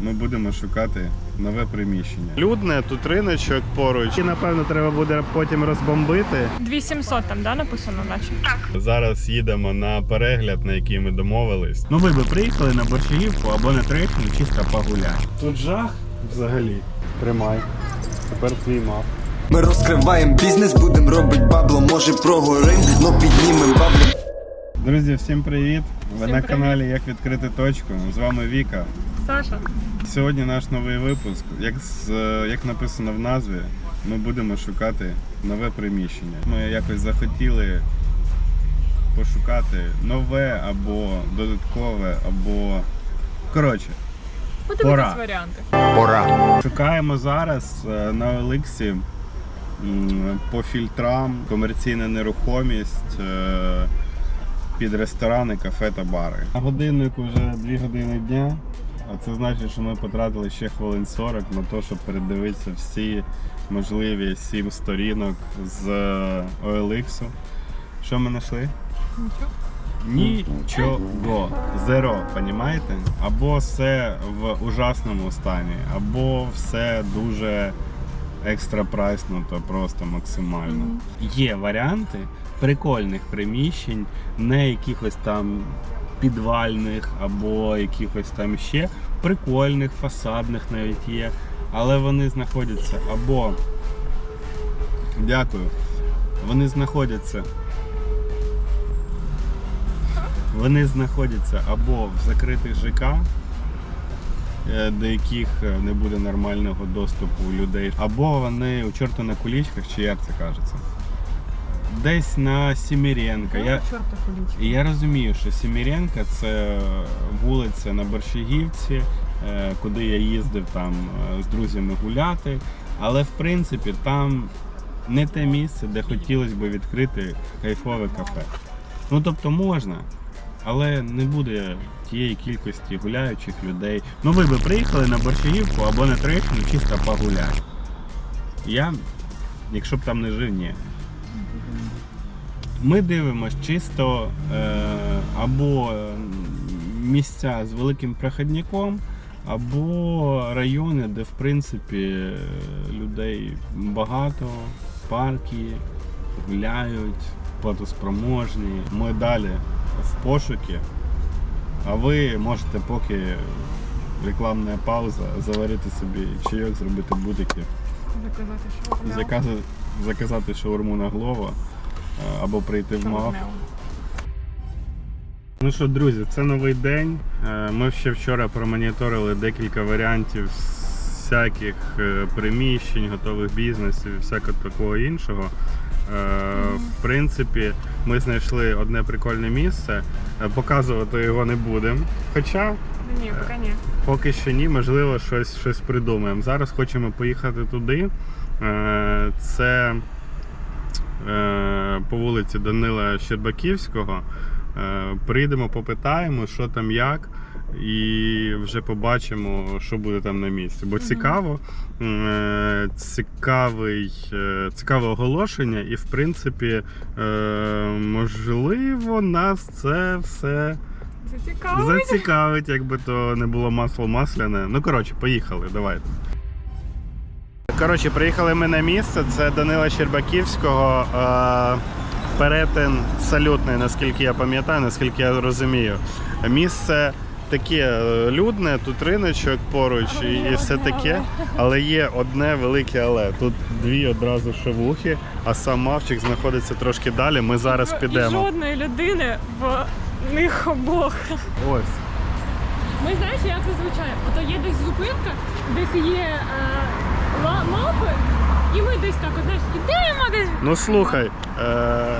Ми будемо шукати нове приміщення. Людне, тут риночок поруч. І напевно треба буде потім розбомбити. 2700 там, да, написано, наче? Зараз їдемо на перегляд, на який ми домовились. Ну ви би приїхали на борщагівку або на трехню, чисто погуляти. Тут жах взагалі. Тримай. Тепер твій мав. Ми розкриваємо бізнес, будем робить бабло, може прогорим, но піднімем бабло. Друзі, всім привіт! Ви Всім на привіт. каналі Як відкрити точку. З вами Віка. Саша. Сьогодні наш новий випуск. Як, з, як написано в назві, ми будемо шукати нове приміщення. Ми якось захотіли пошукати нове або додаткове, або. Коротше, Пора. варіанти. шукаємо зараз е, на Еликсі по фільтрам комерційна нерухомість е, під ресторани, кафе та бари. На годиннику вже 2 години дня. А це значить, що ми потратили ще хвилин 40 на те, щоб передивитися всі можливі 7 сторінок з е, OLX. Що ми знайшли? Нічого. Зеро, понімаєте? Або все в ужасному стані, або все дуже екстра прайснуто, просто максимально. Є варіанти прикольних приміщень, не якихось там підвальних або якихось там ще прикольних, фасадних навіть є. Але вони знаходяться або. Дякую. Вони знаходяться вони знаходяться або в закритих ЖК, е, до яких е, не буде нормального доступу людей, або вони у чорта на кулічках, чи як це кажеться. Десь на Сіміренка. Я, ходіть. і я розумію, що Сіміренка це вулиця на Борщагівці, е, куди я їздив там е, з друзями гуляти. Але в принципі там не те місце, де хотілося б відкрити кайфове кафе. Ну тобто можна, але не буде тієї кількості гуляючих людей. Ну ви би приїхали на Борщагівку або на Трещину чисто погуляти. Я, якщо б там не жив, ні. Ми дивимося чисто е, або е, місця з великим проходником, або райони, де в принципі людей багато, парки, гуляють, платоспроможні. Ми далі в пошуки. А ви можете поки рекламна пауза заварити собі чайок, зробити бутики, Заказати що? заказати, заказати шаурму на Глова е, або прийти в МАФ. Ну що, друзі, це новий день. Е, Ми ще вчора промоніторили декілька варіантів всяких е, приміщень, готових бізнесів і всякого такого іншого. В принципі, ми знайшли одне прикольне місце. Показувати його не будемо. Хоча Ні, поки ні. Поки що ні, можливо, щось, щось придумаємо. Зараз хочемо поїхати туди. Е, Це е, по вулиці Данила Щербаківського. Е, Прийдемо, попитаємо, що там як, і вже побачимо, що буде там на місці. Бо цікаво, цікавий, цікаве оголошення, і в принципі, можливо, нас це все. Зацікавить. Зацікавить, якби то не було масло масляне. Ну, коротше, поїхали, давайте. Коротше, приїхали ми на місце. Це Данила Щербаківського. Е, перетин салютний, наскільки я пам'ятаю, наскільки я розумію. Місце таке е, людне, тут риночок поруч і, і все таке. Але є одне велике але. Тут дві одразу шавухи, а сам мавчик знаходиться трошки далі. Ми зараз І підемо. жодної людини в них обох. Ось. Ми знаєш, як зазвичай, ото є десь зупинка, десь є е, ла- мапи, і ми десь так, от, знаєш, ідемо десь. Ну слухай, е-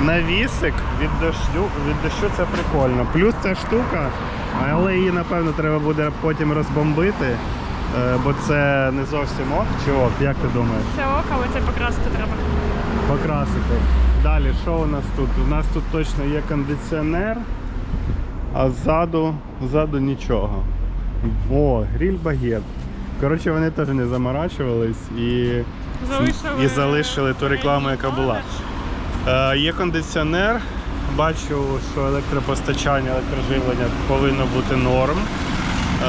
навісик від дощу, від дощу це прикольно. Плюс ця штука, але її напевно треба буде потім розбомбити, е, бо це не зовсім ок чи ок, як ти думаєш? Це ок, але це покрасити треба. Покрасити. Далі, що у нас тут? У нас тут точно є кондиціонер, а ззаду, ззаду нічого. О, гріль багет. Коротше, вони теж не заморачувались і, Залишили, і залишили ту рекламу, яка була. Е, є кондиціонер. Бачу, що електропостачання, електроживлення повинно бути норм. Е,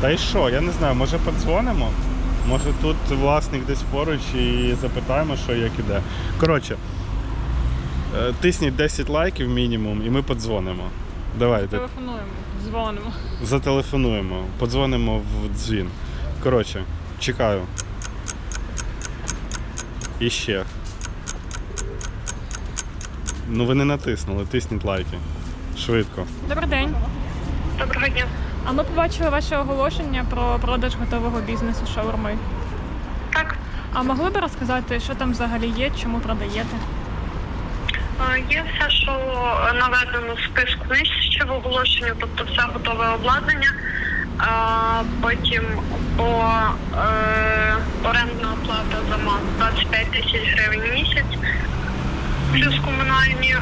Та й що, я не знаю, може подзвонимо? Може тут власник десь поруч і запитаємо, що як іде. Коротше, е, тисніть 10 лайків мінімум і ми подзвонимо. Давайте, Телефонуємо, дзвонимо. зателефонуємо, подзвонимо в дзвін. Коротше, чекаю. І ще. Ну ви не натиснули, тисніть лайки. Швидко. Добрий день. Доброго дня. А ми побачили ваше оголошення про продаж готового бізнесу шаурми. Так, А могли б розказати, що там взагалі є, чому продаєте? е, є все, що наведено в списку нижче в оголошенню, тобто все готове обладнання. Потім по е, орендна оплата за мас 25 тисяч гривень в місяць. Плюс комунальні е,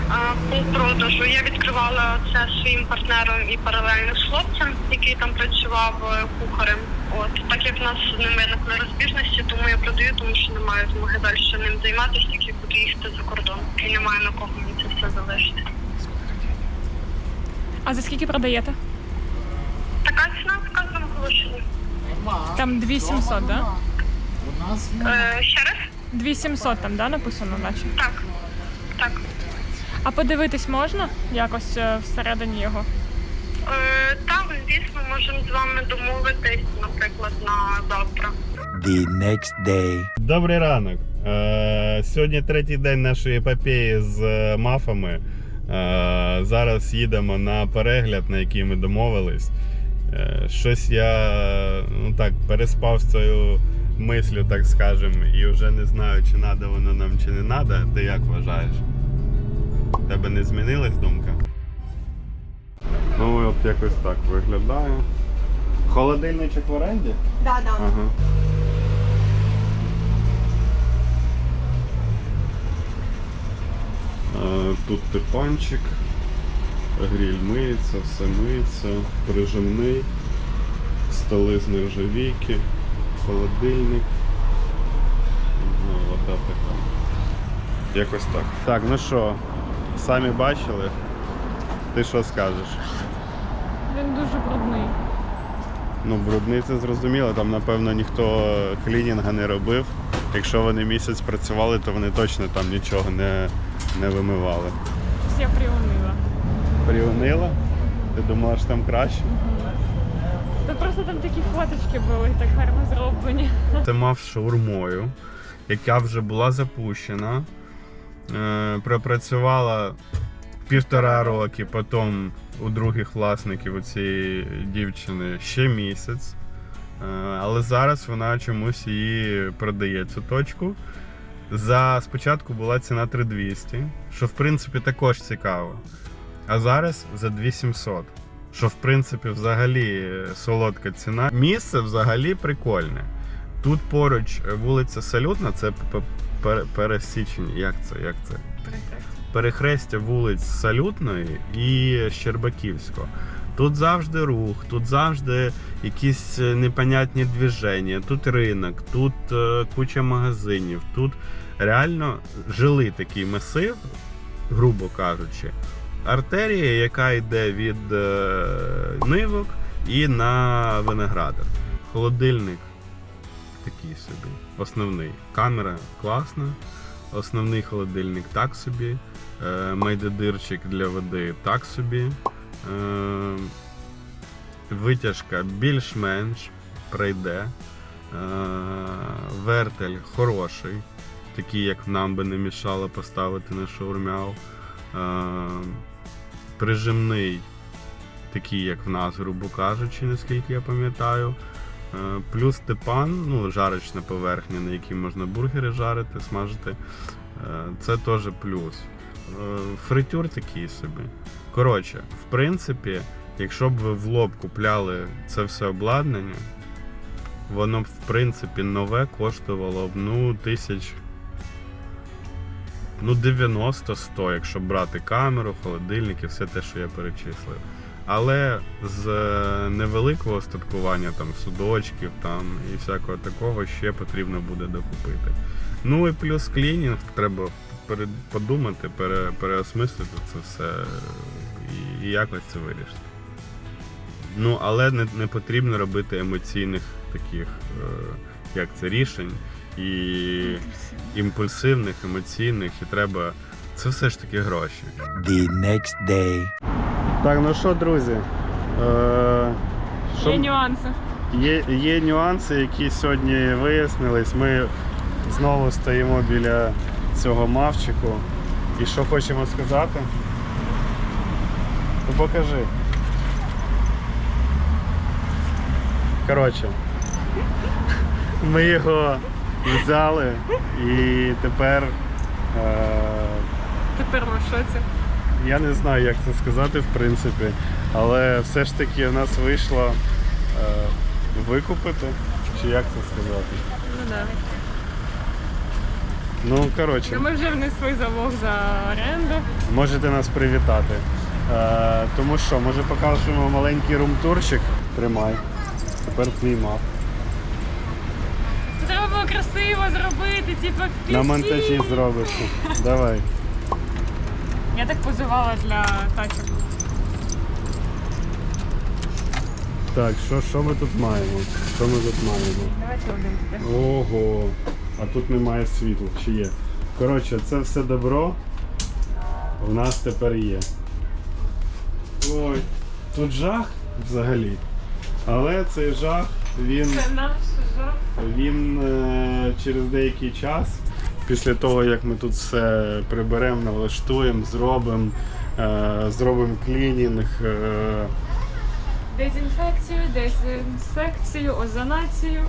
по продажу. Я відкривала це своїм партнером і паралельно з хлопцем, який там працював е, кухарем. От так як в нас з ним виникли розбіжності, тому я продаю, тому що немає змоги далі ним займатися, тільки буду їхати за кордон. І немає на кого мені це все залишити. А за скільки продаєте? Така ціна вказана в оголошенні. Там 2700, так? Да? Е, ще раз? 2700 там, да, написано, наче. Так. Так. А подивитись можна якось е, всередині його? Е, так, звісно, можемо з вами домовитись, наприклад, на завтра. the next day. Добрий ранок. Е, сьогодні третій день нашої епопеї з е, мафами. Е, зараз їдемо на перегляд, на який ми домовились. Е, щось я ну так переспав з цією мислю, так скажем, і вже не знаю, чи треба воно нам, чи не треба. Ти як вважаєш? У Тебе не змінилась думка? Ну, от якось так виглядає. Холодильничок в оренді? Да, да. Ага. Е, Тут типанчик, гріль миється, все миється, прижимний, столи з нержавійки, холодильник. Ну, вода така. Якось так. Так, ну що, самі бачили? Ти що скажеш? Він дуже брудний. Ну, брудний це зрозуміло, там напевно ніхто клінінга не робив. Якщо вони місяць працювали, то вони точно там нічого не, не вимивали. Я приунила. Приунила? Ти думала, що там краще? Та просто там такі фоточки були, так гарно зроблені. Це мав шаурмою, яка вже була запущена, пропрацювала півтора роки, потім у других власників у цієї дівчини ще місяць. Е, але зараз вона чомусь її продає цю точку. За спочатку була ціна 3200, що в принципі також цікаво. А зараз за 2700. Що в принципі взагалі солодка ціна. Місце взагалі прикольне. Тут поруч вулиця Салютна, це пересічення. Як це? Як це? Перехрестя вулиць Салютної і Щербаківського. Тут завжди рух, тут завжди якісь е, непонятні движення, тут ринок, тут е, куча магазинів, тут реально жилий такий масив, грубо кажучи. Артерія, яка йде від е, нивок і на виноградар. Холодильник такий собі. Основний. Камера класна. Основний холодильник так собі. Е, майдодирчик для води так собі. Е, витяжка більш-менш пройде. Е, вертель хороший, такий, як нам би не мішало поставити на шаурмяу. Прижимний, такий, як в нас, грубо кажучи, наскільки я пам'ятаю. Е, Плюс типан, ну, жарочна поверхня, на якій можна бургери жарити, смажити. Е, Це теж плюс. Е, Фритюр такий собі. Коротше, в принципі, якщо б ви в лоб купляли це все обладнання, воно б, в принципі, нове коштувало б ну, тисяч. Ну, 90-100, якщо брати камеру, холодильник і все те, що я перечислив. Але з е, невеликого остаткування, там, судочків там, і всякого такого ще потрібно буде докупити. Ну і плюс клінінг, треба подумати, пере, переосмислити це все і, і якось це вирішити. Ну, але не, не потрібно робити емоційних таких, е, як це рішень, і імпульсивних, емоційних, і треба. Це все ж таки гроші. The next day. Так, ну що, друзі? Е, Є нюанси. Є, є нюанси, які сьогодні вияснились. Ми знову стоїмо біля цього мавчику. І що хочемо сказати? Ну покажи. Коротше, ми його взяли і тепер. Е, Тепер ми в шоці. Я не знаю, як це сказати, в принципі, але все ж таки в нас вийшло е, викупити, чи як це сказати. Ну да. Ну, коротше, Ми вже внесли залог за оренду. можете нас привітати. Е, тому що, може покажемо маленький румтурчик. Тримай. Тепер твій мав. Треба було красиво зробити, типу На монтажі зробиш. Давай. Я так позивала для тачок. Так, що, що ми тут маємо? Що ми тут маємо? Давайте один туди. Ого, а тут немає світла, чи є? Коротше, це все добро в нас тепер є. Ой, тут жах взагалі. Але цей жах, він, Це наш жах. він е, через деякий час, після того як ми тут все приберемо, налаштуємо, зробимо, е, зробимо клінінг. Е, Дезінфекцію, дезінсекцію, озонацію.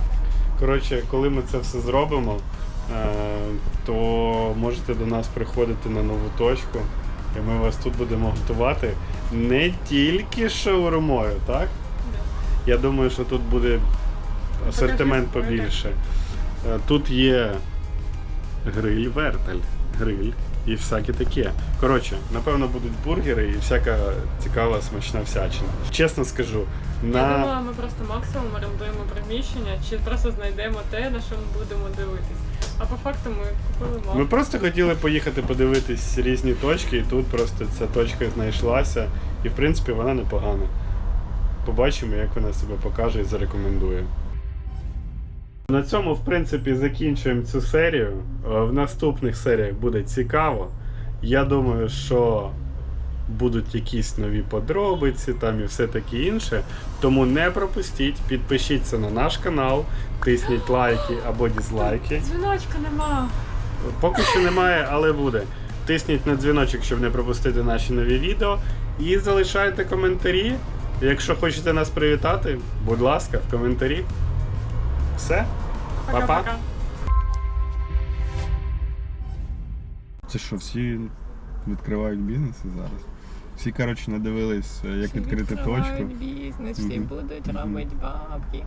Коротше, коли ми це все зробимо, е, то можете до нас приходити на нову точку, і ми вас тут будемо готувати не тільки шаурмою, так? Я думаю, що тут буде асортимент побільше. Тут є гриль, вертель, гриль і всяке таке. Коротше, напевно, будуть бургери і всяка цікава смачна всячина. Чесно скажу, Я думала, ми просто максимум орендуємо приміщення, чи просто знайдемо те, на що ми будемо дивитись. А по факту ми купили мав. Ми просто хотіли поїхати подивитись різні точки, і тут просто ця точка знайшлася, і в принципі вона непогана. Побачимо, як вона себе покаже і зарекомендує. На цьому, в принципі, закінчуємо цю серію. Е, В наступних серіях буде цікаво. Я думаю, що будуть якісь нові подробиці там і все таке інше. Тому не пропустіть, підпишіться на наш канал, тисніть лайки або дізлайки. Дзвіночка нема. Поки що немає, але буде. Тисніть на дзвіночок, щоб не пропустити наші нові відео. І залишайте коментарі. Якщо хочете нас привітати, будь ласка, в коментарі. Все. Па-па. Це що, всі відкривають бізнеси зараз? Всі, коротше, надивились, як відкрити точку. бізнес, всі будуть робити бабки.